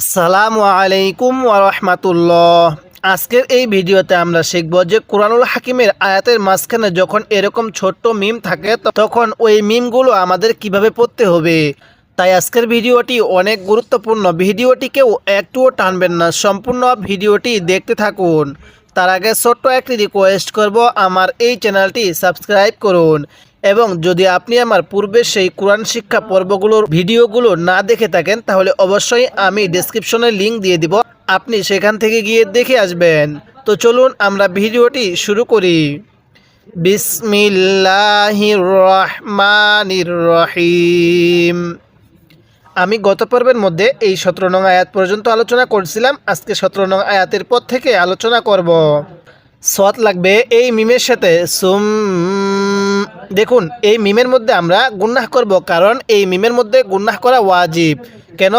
আসসালামু আলাইকুম ওরহমাতুল্লাহ আজকের এই ভিডিওতে আমরা শিখব যে কোরআনুল হাকিমের আয়াতের মাঝখানে যখন এরকম ছোট্ট মিম থাকে তখন ওই মিমগুলো আমাদের কীভাবে পড়তে হবে। তাই আজকের ভিডিওটি অনেক গুরুত্বপূর্ণ। ভিডিওটিকেও একটুও টানবেন না, সম্পূর্ণ ভিডিওটি দেখতে থাকুন। তার আগে ছোট্ট একটি রিকোয়েস্ট করব, আমার এই চ্যানেলটি সাবস্ক্রাইব করুন। এবং যদি আপনি আমার পূর্বে সেই কোরআন শিক্ষা পর্বগুলোর ভিডিওগুলো না দেখে থাকেন, তাহলে অবশ্যই আমি ডেসক্রিপশনে লিংক দিয়ে দিব। আপনি সেখান থেকে গিয়ে দেখে আসবেন। তো চলুন আমরা ভিডিওটি শুরু করি। বিসমিল্লাহির রহমানির রহিম আমি গত পর্বের মধ্যে এই সতেরো নং আয়াত পর্যন্ত আলোচনা করছিলাম। আজকে সতেরো নং আয়াতের পর থেকে আলোচনা করব। সৎ লাগবে এই মিমের সাথে। সুম দেখুন, এই মিমের মধ্যে আমরা গুন্নাহ করব কারণ এই মিমের মধ্যে গুন্নাহ করা ওয়াজিব। কেন?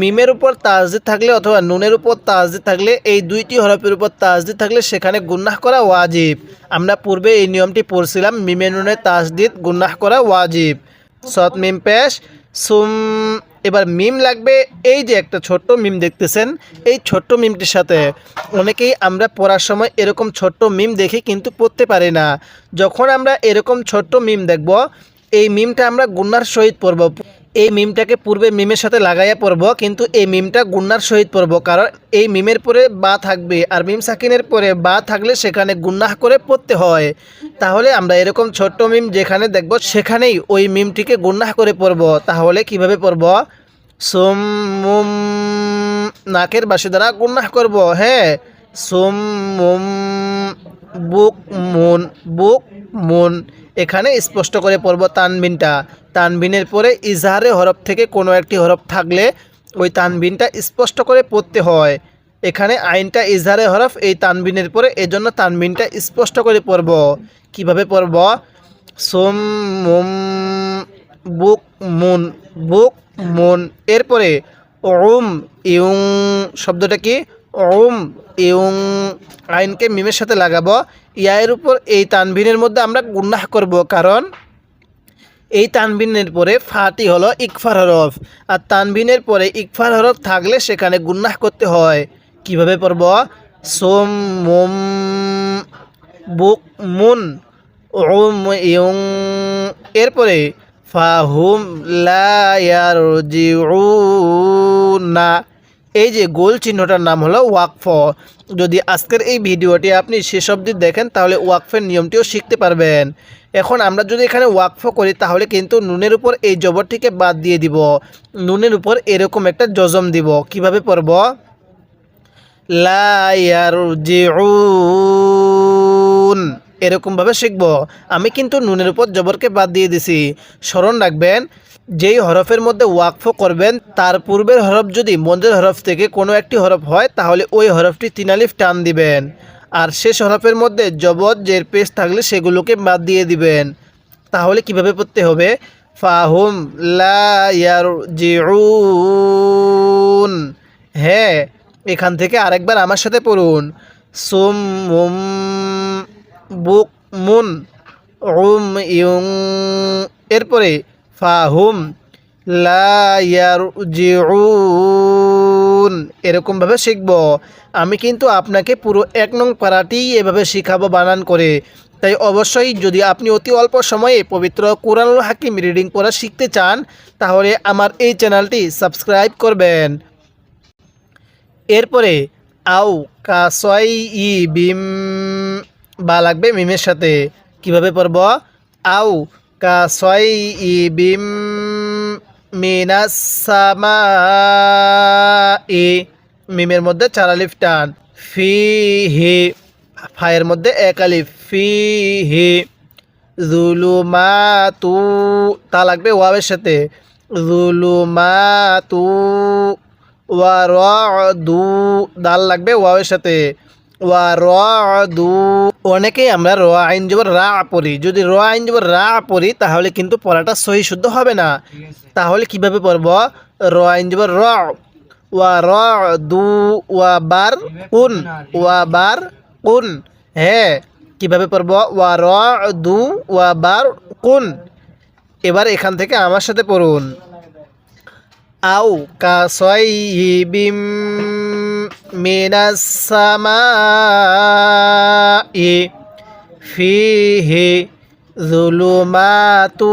মিমের উপর তাজদি থাকলে অথবা নুনের উপর তাজদি থাকলে, এই দুইটি হরফের উপর তাজদি থাকলে সেখানে গুন্নাহ করা ওয়াজিব। আমরা পূর্বে এই নিয়মটি পড়ছিলাম, মিমে নুনের তাজদিদ গুন্নাহ করা ওয়াজিব। সৎ মিম পেশ, সুম এবার মিম লাগবে এই যে একটা ছোট্ট মিম দেখতেছেন। এই ছোট্ট মিমটির সাথে অনেকেই আমরা পড়ার সময় এরকম ছোট্ট মিম দেখি কিন্তু পড়তে পারি না। যখন আমরা এরকম ছোট্ট মিম দেখব, এই মিমটা আমরা গুন্নার সহিত পড়ব। এই মিমটাকে পূর্বে মিমের সাথে লাগাইয়া পড়ব, কিন্তু এই মিমটা গুন্নার সহিত পড়ব, কারণ এই মিমের পরে বা থাকবে আর মিম সাকিনের পরে বা থাকলে সেখানে গুন্নাহ করে পড়তে হয়। তাহলে আমরা এরকম ছোট্ট মিম যেখানে দেখব, সেখানেই ওই মিমটিকে গুন্নাহ করে পড়ব। তাহলে কীভাবে পড়ব? সোম নাকের বাসি দ্বারা গুন্নাহ করব হ্যাঁ? সোম বুক, মুন বুক, মুন। এখানে স্পষ্ট করে পড়ব তানবিনটা। তানবিনের পরে ইজহারে হরফ থেকে কোনো একটি হরফ থাকলে ওই তানবিনটা স্পষ্ট করে পড়তে হয়। এখানে আইনটা ইজহারে হরফ, এই তানবিনের পরে এজন্য তানবিনটা স্পষ্ট করে পড়ব। কীভাবে পড়ব? সোম, মুম, বুক, মুন বুক, মুন। এরপরে ওম ইউং শব্দটা কি? ওম ইউং আইনকে মিমের সাথে লাগাবো। ইয়ায়ের উপর এই তানবিনের মধ্যে আমরা গুন্নাহ করব, কারণ এই তানবিনের পরে ফাটি হলো ইকফার হরফ। আর তানবিনের পরে ইকফার হরফ থাকলে সেখানে গুন্নাহ করতে হয়। কীভাবে পড়ব? সোম, মোম, বুক, মুন, ওম ইউং এরপরে ফাহুম না এই যে গোল চিহ্নটার নাম হলো ওয়াকফ। যদি আজকের এই ভিডিওটি আপনি শেষ অবধি দেখেন, তাহলে ওয়াকফের নিয়মটিও শিখতে পারবেন। এখন আমরা যদি এখানে ওয়াকফ করি, তাহলে কিন্তু নুনের উপর এই জবরটিকে বাদ দিয়ে দিব। নুনের উপর এরকম একটা জজম দিব। কীভাবে পড়ব? লায়ারজিউন এরকমভাবে শিখব। আমি কিন্তু নুনের উপর জবরকে বাদ দিয়ে দিছি। স্মরণ রাখবেন, যেই হরফের মধ্যে ওয়াকফ করবেন, তার পূর্বের হরফ যদি মন্দের হরফ থেকে কোনো একটি হরফ হয়, তাহলে ওই হরফটি তিনালিফ টান দিবেন। আর শেষ হরফের মধ্যে জবর জের পেশ থাকলে সেগুলোকে বাদ দিয়ে দিবেন। তাহলে কীভাবে পড়তে হবে? ফাহুম লায়ারজিউন হ্যাঁ এখান থেকে আরেকবার আমার সাথে পড়ুন। সুম বুক মুন, উম, ইউং, এরপরে ফাহুম লায়ারজিউন এরকমভাবে শিখব। আমি কিন্তু আপনাকে পুরো এক নং পাড়াটি এভাবে শিখাবো বানান করে। তাই অবশ্যই যদি আপনি অতি অল্প সময়ে পবিত্র কোরআনুল হাকিম রিডিং পড়া শিখতে চান, তাহলে আমার এই চ্যানেলটি সাবস্ক্রাইব করবেন। এরপরে আউ কাসয় ই, বিম বা লাগবে মিমের সাথে। কীভাবে পড়ব? আউ কাসয় ই বিম মিনাসামা মিমের মধ্যে চার আলিফ টান। ফি হি, ফায়ের মধ্যে এক আলিফ। ফি হি, জুলুমাতু, তা লাগবে ওয়াবের সাথে। জুলুমাতু, ওয়া দু, দাল লাগবে ওয়াবের সাথে। ওয়া রদু অনেকেই আমরা র আইন জবর রা পড়ি। যদি র আইন জবর রা পড়ি, তাহলে কিন্তু পড়াটা সহি শুদ্ধ হবে না। তাহলে কীভাবে পড়ব? র আইন জবর র। ওয়া র দু ওয়া বার উন, ওয়া বার উন। হ্যাঁ কীভাবে পড়ব? ওয়া র দু ওয়া বার কুন এবার এখান থেকে আমার সাথে পড়ুন। আউ কাসয়িবিম মিনাস সামাই ফিহি জুলুমাতু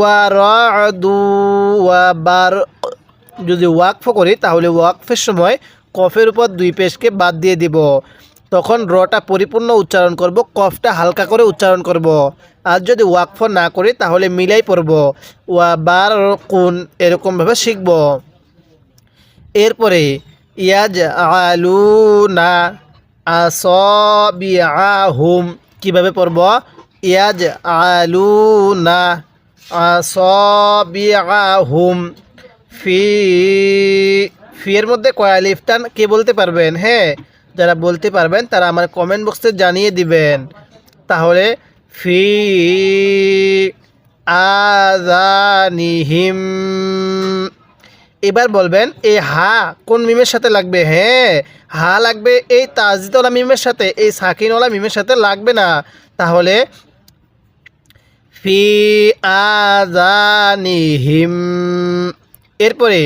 ওয়া রা'দু ওয়া বারক যদি ওয়াকফ করি তাহলে ওয়াকফের সময় কফের উপর দুই পেশকে বাদ দিয়ে দিব। তখন রটা পরিপূর্ণ উচ্চারণ করব, কফটা হালকা করে উচ্চারণ করব। আর যদি ওয়াকফ না করি তাহলে মিলাই পড়ব। ওয়া বার কুন এরকমভাবে শিখব। এরপরে ইয়াজ আলু না আসবিআহুম। কীভাবে পড়ব? ইয়াজ আলু না আসবিআহুম। ফি ফি এর মধ্যে কয় আলিফ কে বলতে পারবেন? হ্যাঁ যারা বলতে পারবেন তারা আমার কমেন্ট বক্সে জানিয়ে দিবেন। তাহলে ফি আজানিহিম এবার বলবেন এই হা, কোন মিমের সাথে লাগবে? হ্যাঁ হা লাগবে এই তাজিদওয়ালা মিমের সাথে, এই সাকিনওয়ালা মিমের সাথে লাগবে না। তাহলে, ফি আজানিহিম এরপরে,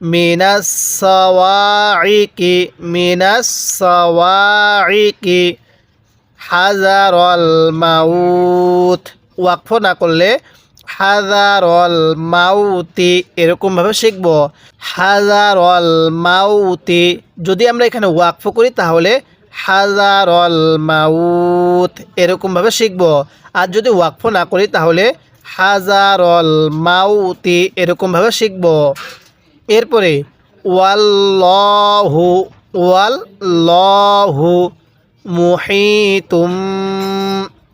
মিনাস সাওয়াইকি মিনাস সাওয়াইকি হাজারল মাউত ওয়াকফ না করলে হাজারল মাউতি এরকমভাবে শিখব। হাজারল মাউতি, যদি আমরা এখানে ওয়াকফ করি তাহলে হাজারল মাউত এরকমভাবে শিখব। আর যদি ওয়াকফ না করি তাহলে হাজারল মাউতি এরকমভাবে শিখব। এরপরে ওয়াল্লাহু ওয়াল্লাহু মুহিতুম।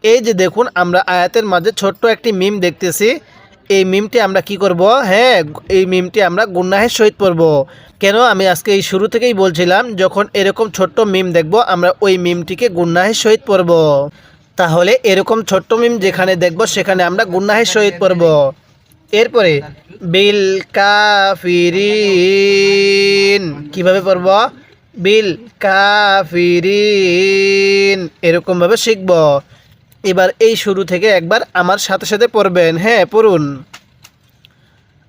এই যে দেখুন, আমরা আয়াতের মাঝে ছোট্ট একটি মিম দেখতেছি। এই মিমটি আমরা কি করব? হ্যাঁ এই মিমটি আমরা গুন্নাহের সহিত পড়ব। কেন? আমি আজকে এই শুরু থেকেই বলছিলাম, যখন এরকম ছোট্ট মিম দেখব, আমরা ওই মিমটিকে গুন্নাহের সহিত পড়ব। তাহলে এরকম ছোট্ট মিম যেখানে দেখব, সেখানে আমরা গুন্নাহের সহিত পড়ব। এরপরে, বিল কাফিরিন। কীভাবে পড়ব? বিল কাফিরিন। এরকমভাবে শিখব। এবার এই শুরু থেকে একবার আমার সাথে সাথে পড়বেন। হ্যাঁ পড়ুন।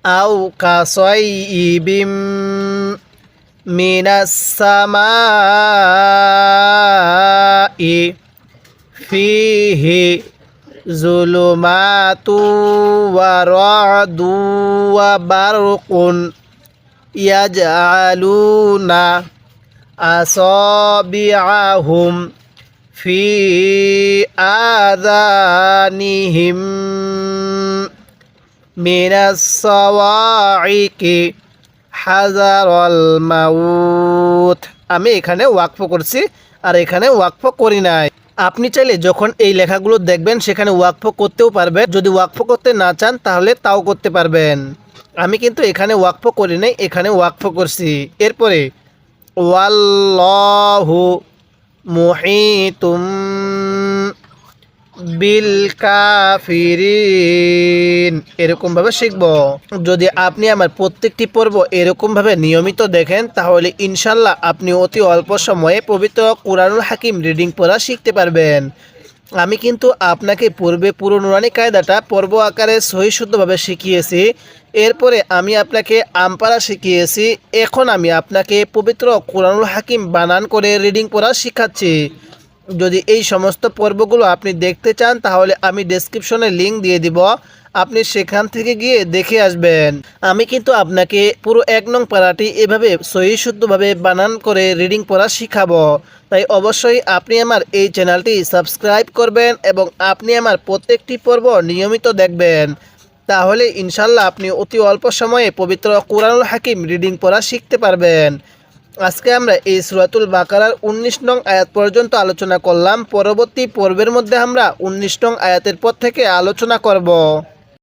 আউ কাসয়িবিম মিনাস সামাই ফিহি জুলুমাতু ওয়া রা'দু ওয়া বারকুন ইয়াজআলুনা আসাবিআহুম ফি আযানিহিম মিনাস সাওয়াইকি হাজারল মাউত। আমি এখানে ওয়াকফ করছি আর এখানে ওয়াকফ করি নাই। আপনি চাইলে যখন এই লেখাগুলো দেখবেন, সেখানে ওয়াকফ করতেও পারবেন। যদি ওয়াকফ করতে না চান, তাহলে তাও করতে পারবেন। আমি কিন্তু এখানে ওয়াকফ করি নাই, এখানে ওয়াকফ করছি। এরপরে, ওয়াল্লাহু মুহিতুম বিল কাফিরিন এরকমভাবে শিখব। যদি আপনি আমার প্রত্যেকটি পর্ব এরকমভাবে নিয়মিত দেখেন, তাহলে ইনশাল্লাহ আপনি অতি অল্প সময়ে পবিত্র কোরআনুল হাকিম রিডিং পড়া শিখতে পারবেন। আমি কিন্তু আপনাকে পূর্বে পুরো নুরানি কায়দাটা পর্ব আকারে সহি শুদ্ধভাবে শিখিয়েছি। এরপরে আমি আপনাকে আমপারা শিখিয়েছি। এখন আমি আপনাকে পবিত্র কোরআনুল হাকিম বানান করে রিডিং পড়া শিখাচ্ছি। যদি এই সমস্ত পর্বগুলো আপনি দেখতে চান, তাহলে আমি ডেসক্রিপশনে লিঙ্ক দিয়ে দিব। আপনি সেখান থেকে গিয়ে দেখে আসবেন। আমি কিন্তু আপনাকে পুরো এক নং পাড়াটি এভাবে সহি শুদ্ধভাবে বানান করে রিডিং পড়া শিখাবো। তাই অবশ্যই আপনি আমার এই চ্যানেলটি সাবস্ক্রাইব করবেন এবং আপনি আমার প্রত্যেকটি পর্ব নিয়মিত দেখবেন। তাহলে ইনশাল্লাহ আপনি অতি অল্প সময়ে পবিত্র কোরআনুল হাকিম রিডিং পড়া শিখতে পারবেন। আজকে আমরা এই সুরাতুল বাকারার উনিশ নং আয়াত পর্যন্ত আলোচনা করলাম। পরবর্তী পর্বের মধ্যে আমরা উনিশ নং আয়াতের পর থেকে আলোচনা করব।